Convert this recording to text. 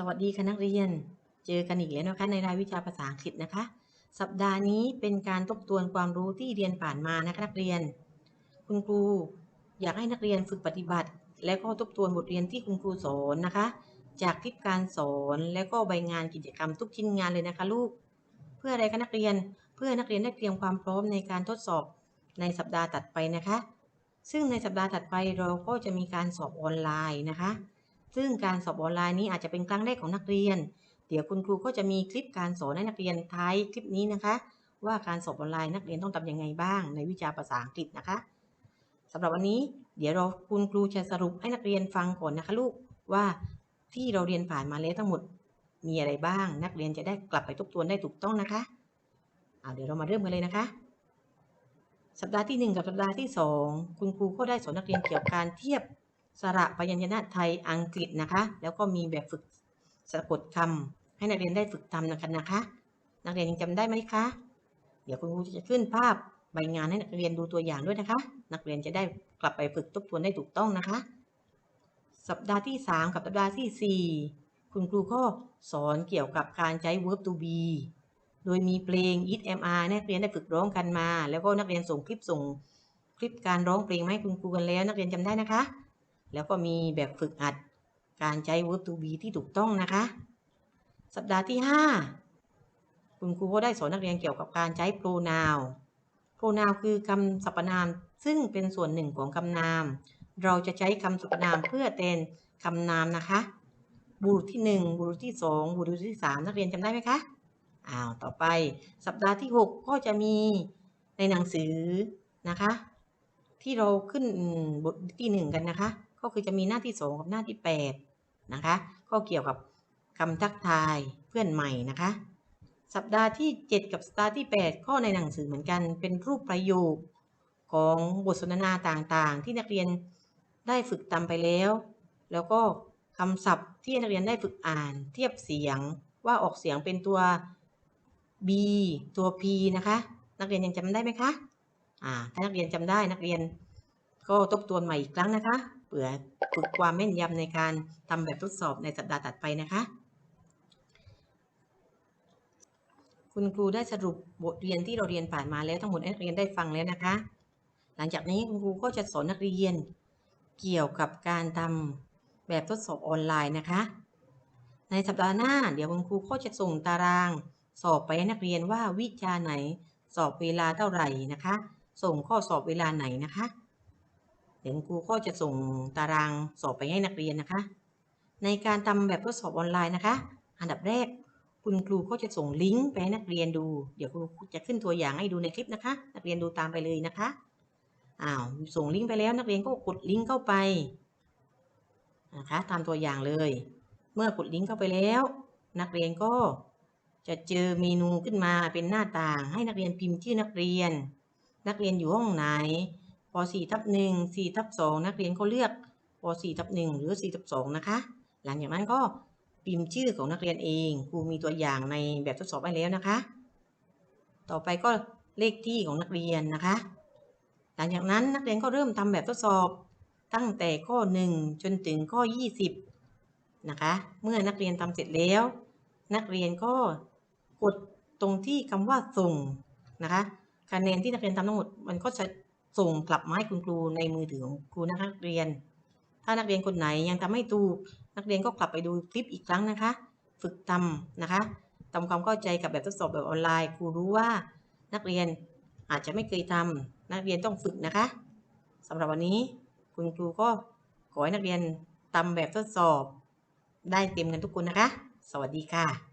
สวัสดีค่ะนักเรียน เจอกันอีกแล้วนะคะในรายวิชาภาษาอังกฤษนะคะ สัปดาห์นี้เป็นการทบทวนความรู้ที่เรียนผ่านมานะคะนักเรียน คุณครูอยากให้นักเรียนฝึกปฏิบัติ และก็ทบทวนบทเรียนที่คุณครูสอนนะคะ จากคลิปการสอนและก็ใบงานกิจกรรมทุกชิ้นงานเลยนะคะลูก เพื่ออะไรคะนักเรียน เพื่อนักเรียนได้เตรียมความพร้อมในการทดสอบในสัปดาห์ถัดไปนะคะ ซึ่งในสัปดาห์ถัดไปเราก็จะมีการสอบออนไลน์นะคะ ซึ่งการสอบออนไลน์นี้อาจจะเป็นครั้งแรกของนักเรียน เดี๋ยวคุณครูก็จะมีคลิปการสอนให้นักเรียนท้ายคลิปนี้นะคะ ว่าการสอบออนไลน์นักเรียนต้องทำยังไงบ้างในวิชาภาษาอังกฤษนะคะสำหรับวันนี้เดี๋ยวเราคุณครูจะสรุปให้นักเรียนฟังก่อนนะคะลูกว่าที่เราเรียนผ่านมาแล้วทั้งหมดมีอะไรบ้าง นักเรียนจะได้กลับไปทบทวนได้ถูกต้องนะคะเอาเดี๋ยวเรามาเริ่มกันเลยนะคะ สัปดาห์ที่หนึ่งกับสัปดาห์ที่สองคุณครูก็ได้สอนนักเรียนเกี่ยวกับการเทียบ สระพยัญชนะไทยอังกฤษนะคะ แล้วก็มีแบบฝึกสะกดคำให้นักเรียนได้ฝึกทำกันนะคะ นักเรียนยังจำได้ไหมคะ เดี๋ยวคุณครูจะขึ้นภาพใบงานให้นักเรียนดูตัวอย่างด้วยนะคะ นักเรียนจะได้กลับไปฝึกทบทวนได้ถูกต้องนะคะ สัปดาห์ที่ 3 กับสัปดาห์ที่ 4 คุณครูก็สอนเกี่ยวกับการใช้ verb to be โดยมีเพลง it mr นักเรียนได้ฝึกร้องกันมา แล้วก็นักเรียนส่งคลิปส่งคลิปการร้องเพลงมาให้คุณครูกันแล้ว นักเรียนจำได้นะคะ แล้วก็มีแบบฝึกหัดการใช้ verb to be ที่ถูกต้องนะคะ สัปดาห์ที่ 5 คุณครูก็ได้สอนนักเรียนเกี่ยวกับการใช้ pronoun pronoun คือคำสรรพนามซึ่งเป็นส่วนหนึ่งของคำนาม เราจะใช้คำสรรพนามเพื่อแทนคำนามนะคะ บุรุษที่ 1 บุรุษที่ 2 บุรุษที่ 3 นักเรียนจำได้ไหมคะอ้าวต่อไปสัปดาห์ที่ 6 ก็จะมีในหนังสือนะคะ ที่เราขึ้นบทที่ 1 กันนะคะ ก็คือจะมีหน้าที่ 2 กับหน้าที่ 8 นะคะ ก็เกี่ยวกับคำทักทายเพื่อนใหม่นะคะ สัปดาห์ที่ 7 กับสัปดาห์ที่ 8 ก็ในหนังสือเหมือนกัน เป็นรูปประโยคของบทสนทนาต่างๆ ที่นักเรียนได้ฝึกทำไปแล้ว แล้วก็คำศัพท์ที่นักเรียนได้ฝึกอ่าน เทียบเสียงว่าออกเสียงเป็นตัว B ตัว P นะคะ นักเรียนยังจำได้ไหมคะอ่าถ้านักเรียนจำได้นักเรียนก็ทบทวนใหม่อีกครั้งนะคะ เผื่อฝึกความแม่นยำในการทำแบบทดสอบในสัปดาห์ถัดไปนะคะ คุณครูได้สรุปบทเรียนที่เราเรียนผ่านมาแล้วทั้งหมดให้นักเรียนได้ฟังแล้วนะคะ หลังจากนี้คุณครูก็จะสอนนักเรียนเกี่ยวกับการทำแบบทดสอบออนไลน์นะคะ ในสัปดาห์หน้า เดี๋ยวคุณครูก็จะส่งตาราง สอบไปให้นักเรียนว่าวิชาไหน สอบเวลาเท่าไหร่นะคะ ส่งข้อสอบเวลาไหนนะคะ ดี๋ยวคุณครูก็จะส่งตารางสอบไปให้นักเรียนนะคะ ในการทำแบบทดสอบออนไลน์นะคะ อันดับแรกคุณครูก็จะส่งลิงก์ไปให้นักเรียนดู เดี๋ยวครูจะขึ้นตัวอย่างให้ดูในคลิปนะคะ นักเรียนดูตามไปเลยนะคะอ้าวส่งลิงก์ไปแล้วนักเรียนก็กดลิงก์เข้าไปนะคะตามตัวอย่างเลย เมื่อกดลิงก์เข้าไปแล้ว นักเรียนก็จะเจอเมนูขึ้นมาเป็นหน้าต่าง ให้นักเรียนพิมพ์ชื่อนักเรียน นักเรียนอยู่ห้องไหน .4 ทับ1 4ทับ2นักเรียนก็เลือกป .4 ทับ1หรือ4ทับ2นะคะ หลังจากนั้นก็พิมพ์ชื่อของนักเรียนเองครูมีตัวอย่างในแบบทดสอบไว้แล้วนะคะ ต่อไปก็เลขที่ของนักเรียนนะคะ หลังจากนั้นนักเรียนก็เริ่มทำแบบทดสอบตั้งแต่ข้อ 1 จนถึงข้อ 20 นะคะ เมื่อนักเรียนทำเสร็จแล้ว นักเรียนก็กดตรงที่คำว่าส่งนะคะคะแนนที่นักเรียนทำทั้งหมดมันก็จะ ส่งกลับมาให้คุณครูในมือถือของครูนะคะนักเรียน ถ้านักเรียนคนไหนยังทำไม่ถูกนักเรียนก็กลับไปดูคลิปอีกครั้งนะคะ ฝึกทำนะคะทำความเข้าใจกับแบบทดสอบแบบออนไลน์ ครูรู้ว่านักเรียนอาจจะไม่เคยทำนักเรียนต้องฝึกนะคะสำหรับวันนี้คุณครูก็ขอให้นักเรียนทำแบบทดสอบ ได้เต็มกันทุกคนนะคะ สวัสดีค่ะ